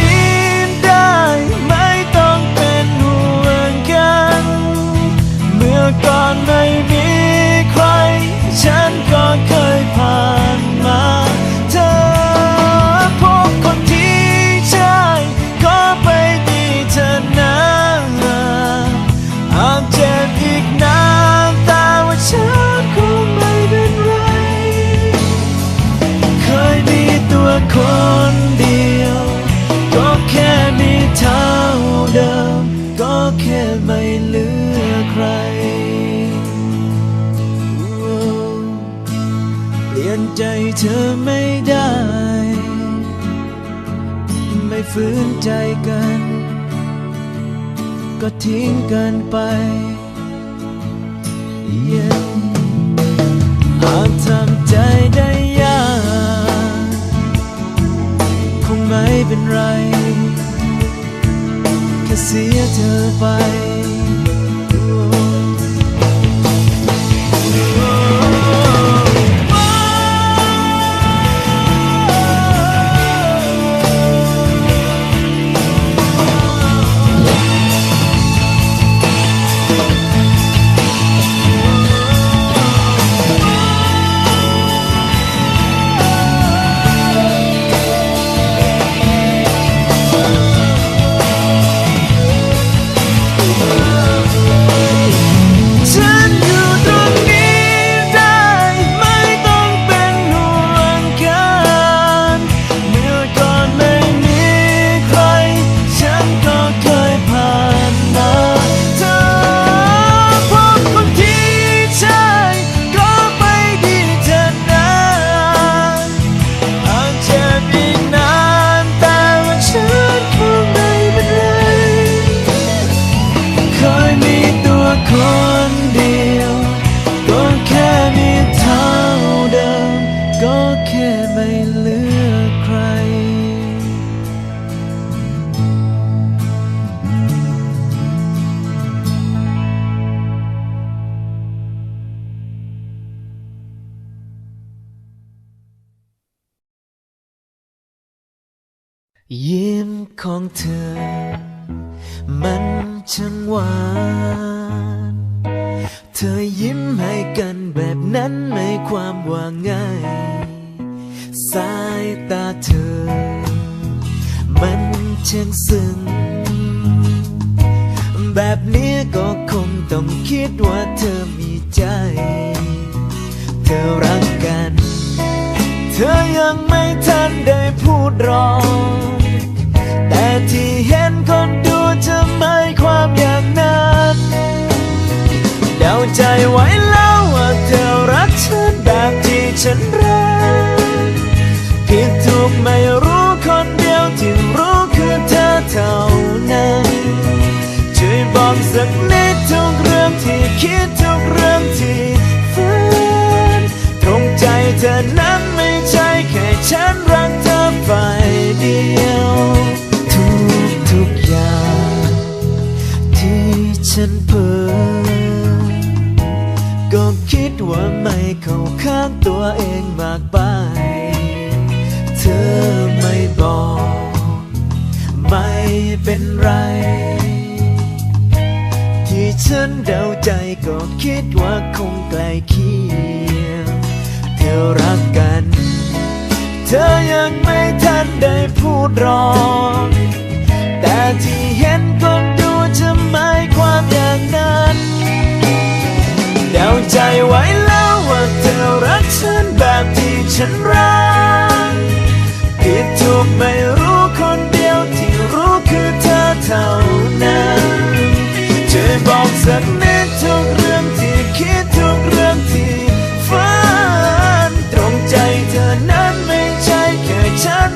้ ฝืนใจกัน ก็ทิ้งกันไป yeah. หากทำใจได้ยาก คงไม่เป็นไร แค่เสียเธอไป ของเธอ มันช่างหวาน เธอยิ้มให้กันแบบนั้นไม่ความว่าง่าย สายตาเธอ มันช่างซึ้ง แบบนี้ก็คงต้องคิดว่าเธอมีใจ เธอรักกัน เธอยังไม่ทันได้พูดรอง ที่เห็นคนดูจะไม่ความอย่างนั้นเดาใจไว้แล้วว่าเธอรักฉันแบบที่ฉันรัก ดว่าไม่เข้าข้างตัวเองมากไป เธอไม่บอก ไม่เป็นไร ที่ฉันเดาใจก็คิดว่าคงใกล้เคียง เธอรักกัน เธอยังไม่ทันได้พูดรองแต่ที่เห็นก็ดูจะหมายความอย่างนั้นาใจไว้แล้วว่าเธอรักฉันแบบที่ฉันรักผิดถูกไม่รู้คนเดียวที่รู้คือเธอเท่านั้นช่วยบอกสักนิดทุกเรื่องที่คิดทุกเรื่องที่ฝันตรงใจเธอนั้นไม่ใช่แค่ฉัน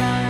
done.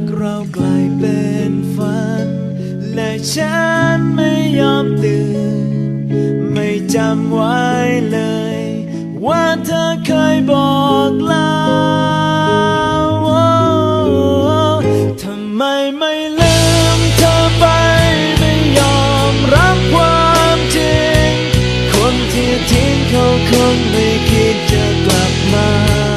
กเรากลายเป็นฝัน และฉันไม่ยอมตื่น ไม่จำไว้เลย ว่าเธอเคยบอกลาทำไมไม่ลืมเธอไป ไม่ยอมรับความจริง คนที่ทิ้งเขาคงไม่คิดจะกลับมา